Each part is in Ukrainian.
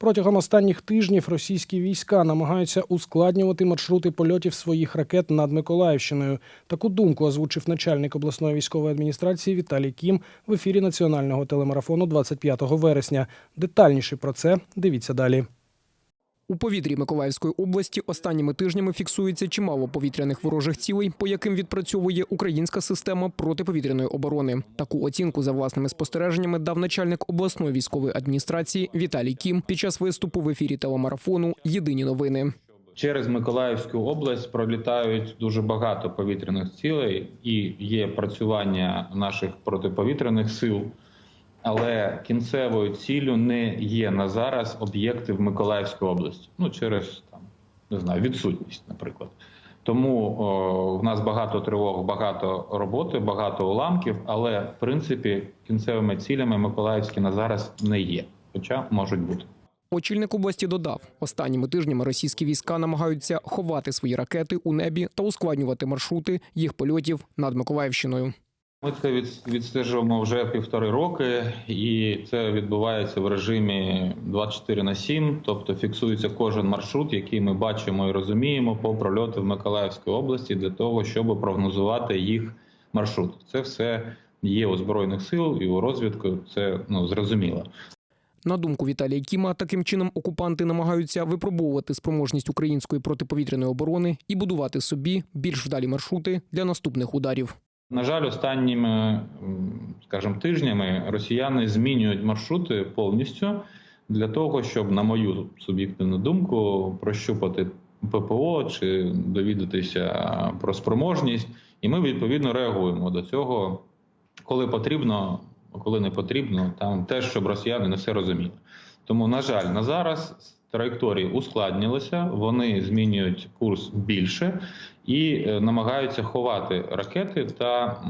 Протягом останніх тижнів російські війська намагаються ускладнювати маршрути польотів своїх ракет над Миколаївщиною. Таку думку озвучив начальник обласної військової адміністрації Віталій Кім в ефірі національного телемарафону 25 вересня. Детальніше про це дивіться далі. У повітрі Миколаївської області останніми тижнями фіксується чимало повітряних ворожих цілей, по яким відпрацьовує українська система протиповітряної оборони. Таку оцінку за власними спостереженнями дав начальник обласної військової адміністрації Віталій Кім під час виступу в ефірі телемарафону Єдині новини. Через Миколаївську область пролітають дуже багато повітряних цілей і є працювання наших протиповітряних сил. Але кінцевою ціллю не є на зараз об'єкти в Миколаївській області. Ну через там не знаю відсутність, наприклад. Тому о, в нас багато тривог, багато роботи, багато уламків. Але в принципі кінцевими цілями Миколаївські на зараз не є, хоча можуть бути. Очільник області додав, останніми тижнями російські війська намагаються ховати свої ракети у небі та ускладнювати маршрути їх польотів над Миколаївщиною. Ми це від- відстежуємо вже півтори роки, і це відбувається в режимі 24 на 7, тобто фіксується кожен маршрут, який ми бачимо і розуміємо по прольоту в Миколаївській області для того, щоб прогнозувати їх маршрут. Це все є у збройних сил і у розвідку. Це ну зрозуміло. На думку Віталія Кіма, таким чином окупанти намагаються випробовувати спроможність української протиповітряної оборони і будувати собі більш вдалі маршрути для наступних ударів. На жаль, останніми, скажімо, тижнями росіяни змінюють маршрути повністю для того, щоб, на мою суб'єктивну думку, прощупати ППО чи довідатися про спроможність. І ми відповідно реагуємо до цього, коли потрібно, коли не потрібно, там теж, щоб росіяни не все розуміли. Тому, на жаль, на зараз траєкторії ускладнилися, вони змінюють курс більше і е, намагаються ховати ракети та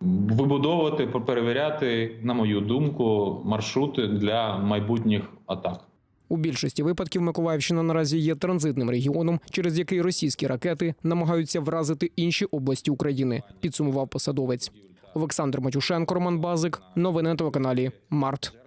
вибудовувати, перевіряти, на мою думку, маршрути для майбутніх атак. У більшості випадків Миколаївщина наразі є транзитним регіоном, через який російські ракети намагаються вразити інші області України. Підсумував посадовець Олександр Матюшенко, Роман Базик. Новини на телеканалі Март.